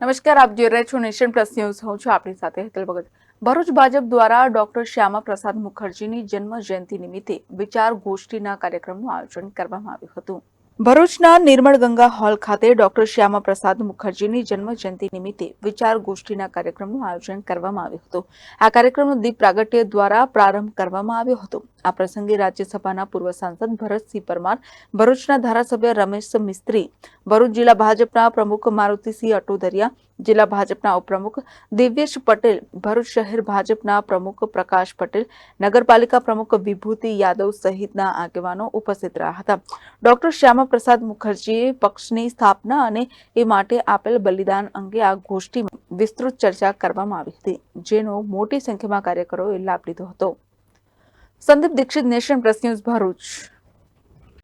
નમસ્કાર, આપ જોઈ રહ્યા છો નેશન પ્લસ ન્યૂઝ. હું છું આપણી સાથે હેતલ ભગત. ભરૂચ ભાજપ દ્વારા ડોક્ટર શ્યામા પ્રસાદ મુખર્જીની જન્મ જયંતિ નિમિત્તે વિચાર ગોષ્ઠીના કાર્યક્રમનું આયોજન કરવામાં આવ્યું હતું. ભરૂચના નિર્મળ ગંગા હોલ ખાતે ડોક્ટર શ્યામા પ્રસાદ મુખર્જીની જન્મજયંતિ નિમિત્તે વિચાર ગોષ્ઠીના કાર્યક્રમનું આયોજન કરવામાં આવ્યું હતું. આ કાર્યક્રમનો દીપ પ્રાગટ્ય દ્વારા પ્રારંભ કરવામાં આવ્યો હતો. આ પ્રસંગે રાજ્યસભાના પૂર્વ સાંસદ ભરતસિંહ પરમાર, ભરૂચના ધારાસભ્ય રમેશ મિસ્ત્રી, ભરૂચ જિલ્લા ભાજપના પ્રમુખ મારુતિસિંહ અટોદરિયા જિલ્લા ભાજપના ઉપપ્રમુખ દિવ્યેશ પટેલ, ભરૂચ શહેર ભાજપના પ્રમુખ પ્રકાશ પટેલ, નગરપાલિકા પ્રમુખ વિભૂતિ યાદવ સહિતના આગેવાનો ઉપસ્થિત રહ્યા હતા. ડોક્ટર શ્યામા પ્રસાદ મુખર્જીએ પક્ષની સ્થાપના અને એ માટે આપેલ બલિદાન અંગે આ ગોષ્ઠીમાં વિસ્તૃત ચર્ચા કરવામાં આવી હતી, જેનો મોટી સંખ્યામાં કાર્યકરોએ લાભ લીધો હતો. Sandeep Dikshit nation press news Bharuch.